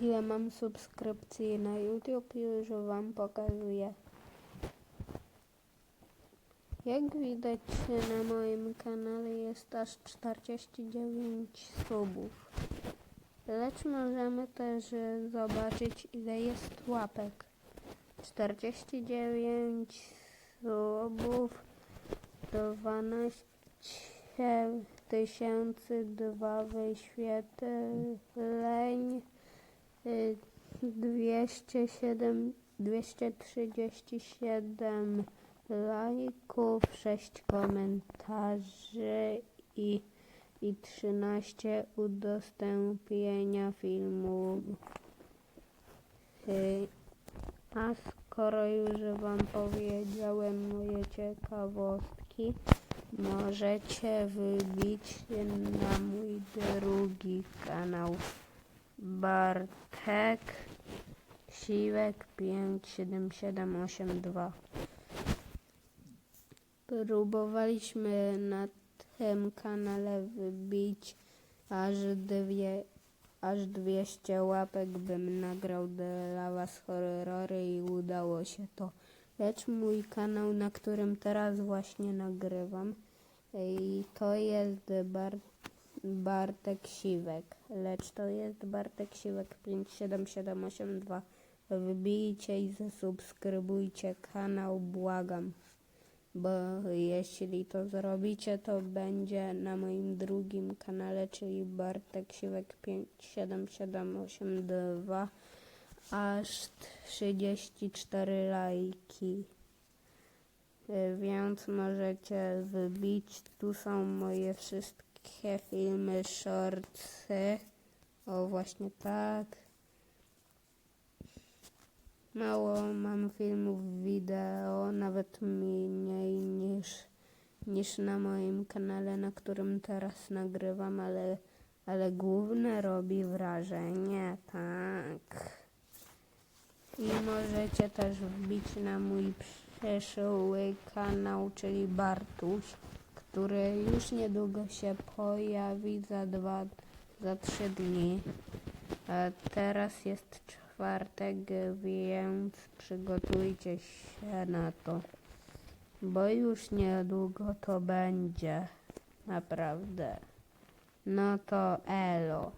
ile mam subskrypcji na YouTube, już wam pokazuję. Jak widać na moim kanale jest aż 49 subów. Lecz możemy też zobaczyć ile jest łapek. 49 subów, 12 tysięcy, dwa wyświetleń, 207, 237 lajków, 6 komentarzy i, i 13 udostępnienia filmu. Y, A skoro już Wam powiedziałem moje ciekawostki, możecie wybić na mój drugi kanał Bartek Siwek 57782. Próbowaliśmy na tym kanale wybić aż dwie aż 200 łapek bym nagrał dla was horrory i udało się to. Lecz mój kanał, na którym teraz właśnie nagrywam, i to jest Bar Bartek Siwek. Lecz to jest Bartek Siwek 57782. Wbijcie i zasubskrybujcie kanał, błagam. Bo jeśli to zrobicie, to będzie na moim drugim kanale, czyli Bartek Siwek 57782 aż 34 lajki. Więc możecie wybić. Tu są moje wszystkie filmy, shortsy. O, właśnie tak. Mało mam filmów wideo, nawet mniej niż, niż na moim kanale, na którym teraz nagrywam, ale, ale główne robi wrażenie, tak. I możecie też wbić na mój przyszły kanał, czyli Bartuś, który już niedługo się pojawi za dwa, za trzy dni. A teraz jest czwartek, więc przygotujcie się na to. Bo już niedługo to będzie. Naprawdę. No to elo.